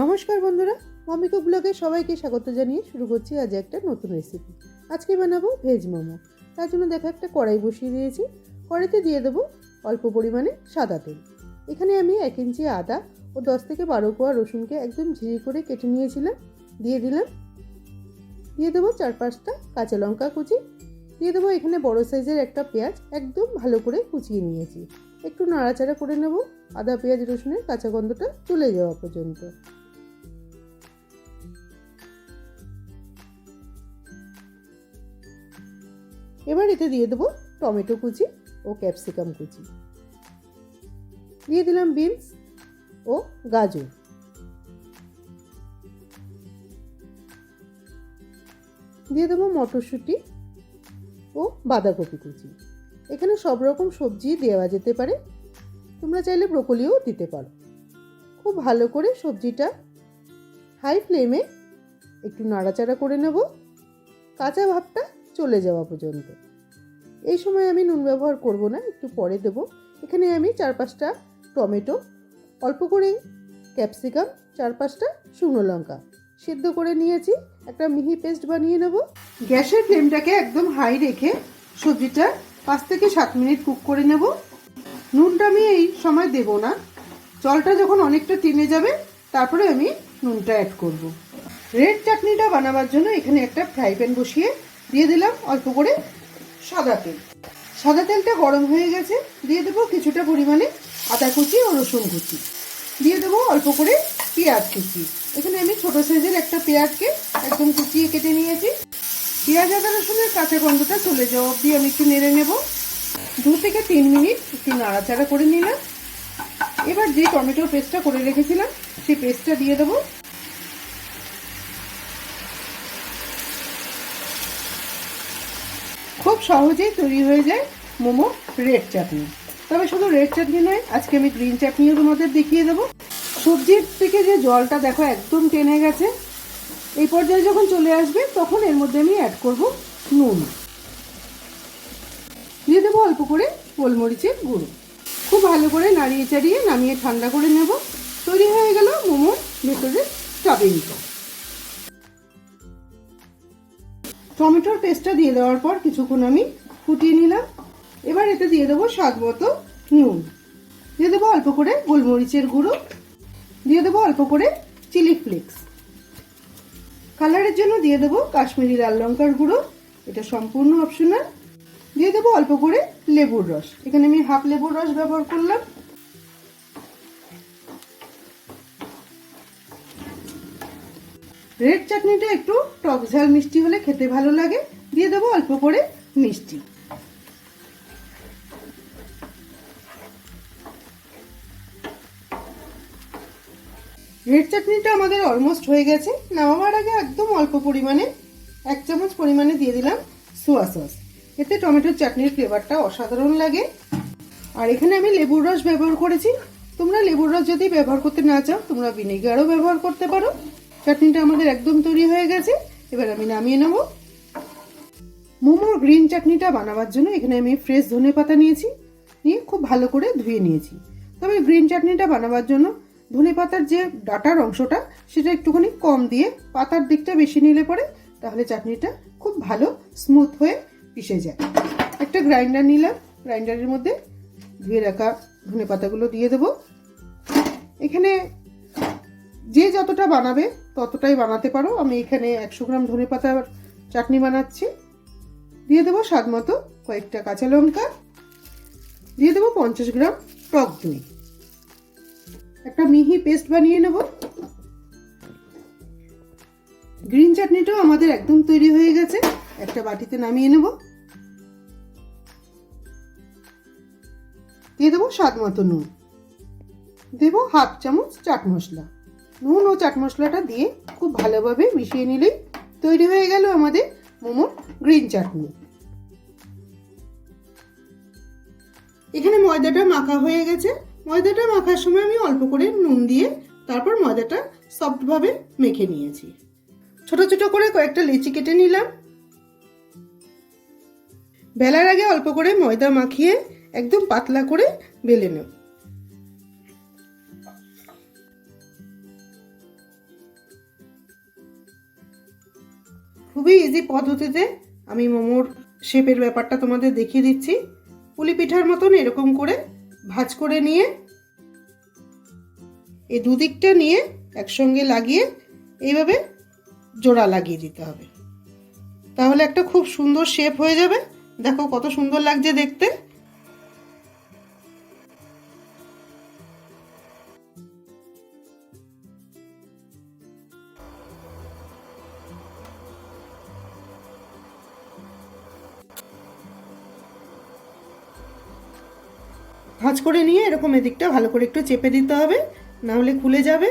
নমস্কার বন্ধুরা, মমিকো ব্লগে সবাইকে স্বাগত জানিয়ে শুরু করছি আজ একটা নতুন রেসিপি আজকে বানাবো ভেজ মোমো। তার জন্য দেখো একটা কড়াই বসিয়ে দিয়েছি। কড়াইতে দিয়ে দেবো অল্প পরিমাণে সাদা তেল। এখানে আমি এক ইঞ্চি আদা ও দশ থেকে বারো কোয়া রসুনকে একদম ঝিরি করে কেটে নিয়েছিলাম। দিয়ে দিলাম। দিয়ে দেবো চার পাঁচটা কাঁচা লঙ্কা কুচি। দিয়ে দেবো এখানে বড় সাইজের একটা পেঁয়াজ একদম ভালো করে কুচিয়ে নিয়েছি। একটু নাড়াচাড়া করে নেব। আদা, পেঁয়াজ, রসুনের কাঁচা গন্ধটা চলে যাওয়া পর্যন্ত। এবার এতে দিয়ে দেবো টমেটো কুচি ও ক্যাপসিকাম কুচি। দিয়ে দিলাম বিনস ও গাজর। দিয়ে দেবো মটরশুঁটি ও বাঁধাকপি কুচি। এখানে সব রকম সবজি দেওয়া যেতে পারে, তোমরা চাইলে ব্রোকলিও দিতে পারো। খুব ভালো করে সবজিটা হাই ফ্লেমে একটু নাড়াচাড়া করে নেব। কাঁচা ভাবটা চলে যাওয়া পর্যন্ত। এই সময় আমি নুন ব্যবহার করব না, একটু পরে দেব। এখানে আমি চার পাঁচটা টমেটো, অল্প করে ক্যাপসিকাম, চার পাঁচটা শুকনো লঙ্কা সিদ্ধ করে নিয়েছি। একটা মিহি পেস্ট বানিয়ে নেব। গ্যাসের ফ্লেমটাকে একদম হাই রেখে সবজিটা পাঁচ থেকে সাত মিনিট কুক করে নেব। নুনটা আমি এই সময় দেব না। জলটা যখন অনেকটা টেনে যাবে, তারপরে আমি নুনটা অ্যাড করব। রেড চাটনিটা বানাবার জন্য এখানে একটা ফ্রাই প্যান বসিয়ে দিয়ে দিলাম অল্প করে সাদা তেল। সাদা তেলটা গরম হয়ে গেছে, দিয়ে দেবো কিছুটা পরিমাণে আদা কুচি ও রসুন কুচি। দিয়ে দেবো অল্প করে পেঁয়াজ কুচি। এখানে আমি ছোটো সাইজের একটা পেঁয়াজকে একদম কুচিয়ে কেটে নিয়েছি। পেঁয়াজ আদা রসুনের কাঁচা গন্ধটা চলে যাওয়া অবধি আমি একটু নেড়ে নেব। দু থেকে তিন মিনিট একটু নাড়াচাড়া করে নিলাম। এবার যে টমেটোর পেস্টটা করে রেখেছিলাম, সেই পেস্টটা দিয়ে দেবো। খুব সহজেই তৈরি হয়ে যায় মোমো রেড চাটনি। তবে শুধু রেড চাটনি নয়, আজকে আমি গ্রিন চাটনিও তোমাদের দেখিয়ে দেবো। সবজির থেকে যে জলটা দেখো একদম টেনে গেছে। এই পর্যায়ে যখন চলে আসবে, তখন এর মধ্যে আমি অ্যাড করব নুন। দিয়ে দেবো অল্প করে গোলমরিচের গুঁড়ো। খুব ভালো করে নাড়িয়ে চাড়িয়ে নামিয়ে ঠান্ডা করে নেব। তৈরি হয়ে গেল মোমোর ভেতরে স্টাফিংটা টমেটোর পেস্টটা দিয়ে দেওয়ার পর কিছুক্ষণ আমি ফুটিয়ে নিলাম। এবার এতে দিয়ে দেবো স্বাদ মতো নুন। দিয়ে দেবো অল্প করে গোলমরিচের গুঁড়ো। দিয়ে দেবো অল্প করে চিলি ফ্লেক্স। কালারের জন্য দিয়ে দেবো কাশ্মীরি লাল লঙ্কার গুঁড়ো। এটা সম্পূর্ণ অপশনাল। দিয়ে দেবো অল্প করে লেবুর রস। এখানে আমি হাফ লেবুর রস ব্যবহার করলাম। রেড চাটনিটা একটু টক ঝাল মিষ্টি হলে খেতে ভালো লাগে। দিয়ে দেবো অল্প করে মিষ্টি। রেড চাটনিটা আমাদের অলমোস্ট হয়ে গেছে। নামাবার আগে একদম অল্প পরিমাণে, এক চামচ পরিমাণে দিয়ে দিলাম সোয়া সস এতে টমেটোর চাটনির ফ্লেভারটা অসাধারণ লাগে। আর এখানে আমি লেবুর রস ব্যবহার করেছি। তোমরা লেবুর রস যদি ব্যবহার করতে না চাও, তোমরা ভিনেগারও ব্যবহার করতে পারো। চাটনিটা আমাদের একদম তৈরি হয়ে গেছে। এবার আমি নামিয়ে নেব। মোমোর গ্রিন চাটনিটা বানাবার জন্য এখানে আমি ফ্রেশ ধনে পাতা নিয়েছি, নিয়ে খুব ভালো করে ধুয়ে নিয়েছি। তবে গ্রিন চাটনিটা বানাবার জন্য ধনে পাতার যে ডাটার অংশটা, সেটা একটুখানি কম দিয়ে পাতার দিকটা বেশি নিলে পরে তাহলে চাটনিটা খুব ভালো স্মুথ হয়ে পিষে যায়। একটা গ্রাইন্ডার নিলাম, গ্রাইন্ডারের মধ্যে ধুয়ে রাখা ধনে পাতাগুলো দিয়ে দেবো। এখানে যে যতটা বানাবে, ততটাই বানাতে পারো। আমি এখানে একশো গ্রাম ধনে পাতার চাটনি বানাচ্ছি। দিয়ে দেবো স্বাদ মতো কয়েকটা কাঁচা লঙ্কা। দিয়ে দেবো পঞ্চাশ গ্রাম টক দই। একটা মিহি পেস্ট বানিয়ে নেব। গ্রিন চাটনিটাও আমাদের একদম তৈরি হয়ে গেছে। একটা বাটিতে নামিয়ে নেব। দিয়ে দেবো স্বাদ মতো নুন। দেবো হাফ চামচ চাট মশলা। নুন ও চাট মশলাটা দিয়ে খুব ভালোভাবে মিশিয়ে নিলেই তৈরি হয়ে গেল আমাদের মোমোর গ্রিন চাটনি। এখানে ময়দাটা মাখা হয়ে গেছে। ময়দাটা মাখার সময় আমি অল্প করে নুন দিয়ে তারপর ময়দাটা সফটভাবে মেখে নিয়েছি। ছোট ছোট করে কয়েকটা লিচি কেটে নিলাম। বেলার আগে অল্প করে ময়দা মাখিয়ে একদম পাতলা করে বেলে নেব। খুবই ইজি পদ্ধতিতে আমি মোমোর শেপের ব্যাপারটা তোমাদের দেখিয়ে দিচ্ছি। পুলি পিঠার মতন এরকম করে ভাজ করে নিয়ে এই দুদিকটা নিয়ে একসঙ্গে লাগিয়ে এইভাবে জোড়া লাগিয়ে দিতে হবে। তাহলে একটা খুব সুন্দর শেপ হয়ে যাবে। দেখো কত সুন্দর লাগছে দেখতে। ভাঁজ করে নিয়ে এরকম এদিকটা ভালো করে একটু চেপে দিতে হবে, না হলে খুলে যাবে।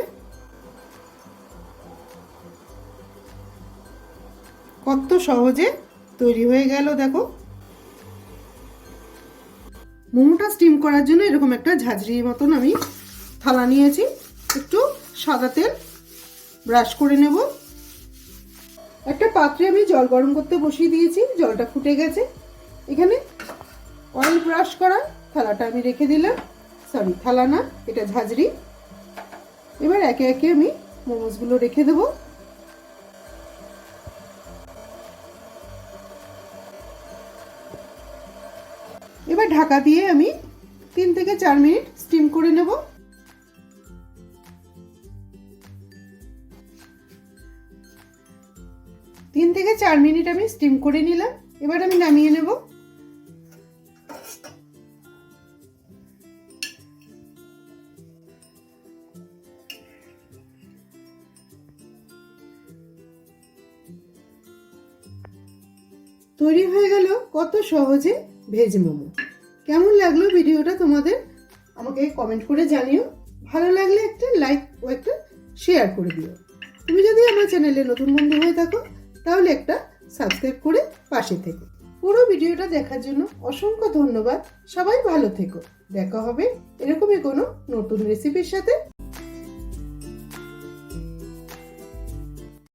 কত সহজে তৈরি হয়ে গেল, দেখো। মোমোটা স্টিম করার জন্য এরকম একটা ঝাঁঝরি মতন আমি থালা নিয়েছি। একটু সাদা তেল ব্রাশ করে নেব। একটা পাত্রে আমি জল গরম করতে বসিয়ে দিয়েছি, জলটা ফুটে গেছে। এখানে অয়েল ব্রাশ করা থালাটা আমি রেখে দিলাম। সরি থালা না, এটা ঝাঁঝরি। এবার একে একে আমি মোমোসগুলো রেখে দেবো। এবার ঢাকা দিয়ে আমি তিন থেকে চার মিনিট স্টিম করে নেব। তিন থেকে চার মিনিট আমি স্টিম করে নিলাম। এবার আমি নামিয়ে নেব। তৈরি হয়ে গেল কত সহজে ভেজ মোমো। কেমন লাগল ভিডিওটা তোমাদের? আমাকে কমেন্ট করে জানিও। ভালো লাগলে একটা লাইক ও একটা শেয়ার করে দিও। তুমি যদি আমার চ্যানেলে নতুন বন্ধু হয়ে থাকো, তাহলে একটা সাবস্ক্রাইব করে পাশে থেকো। পুরো ভিডিওটা দেখার জন্য অসংখ্য ধন্যবাদ। সবাই ভালো থেকো। দেখা হবে এরকমই কোনো নতুন রেসিপির সাথে।